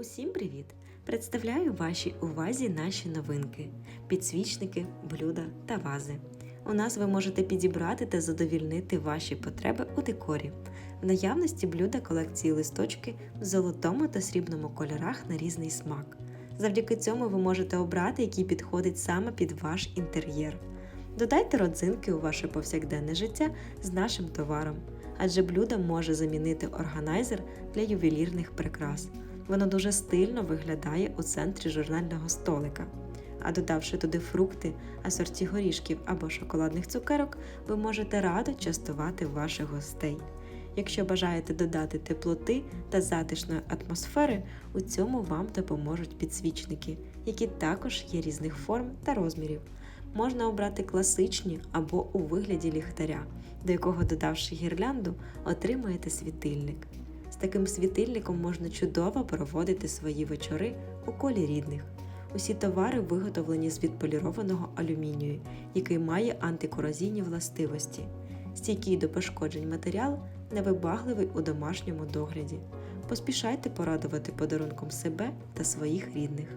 Усім привіт! Представляю вашій увазі наші новинки: підсвічники, блюда та вази. У нас ви можете підібрати та задовільнити ваші потреби у декорі. В наявності блюда колекції листочки в золотому та срібному кольорах на різний смак. Завдяки цьому ви можете обрати, який підходить саме під ваш інтер'єр. Додайте родзинки у ваше повсякденне життя з нашим товаром, адже блюдо може замінити органайзер для ювелірних прикрас. Воно дуже стильно виглядає у центрі журнального столика. А додавши туди фрукти, асорті горішків або шоколадних цукерок, ви можете радо частувати ваших гостей. Якщо бажаєте додати теплоти та затишної атмосфери, у цьому вам допоможуть підсвічники, які також є різних форм та розмірів. Можна обрати класичні або у вигляді ліхтаря, до якого, додавши гірлянду, отримуєте світильник. Таким світильником можна чудово проводити свої вечори у колі рідних. Усі товари виготовлені з відполірованого алюмінію, який має антикорозійні властивості. Стійкий до пошкоджень матеріал невибагливий у домашньому догляді. Поспішайте порадувати подарунком себе та своїх рідних.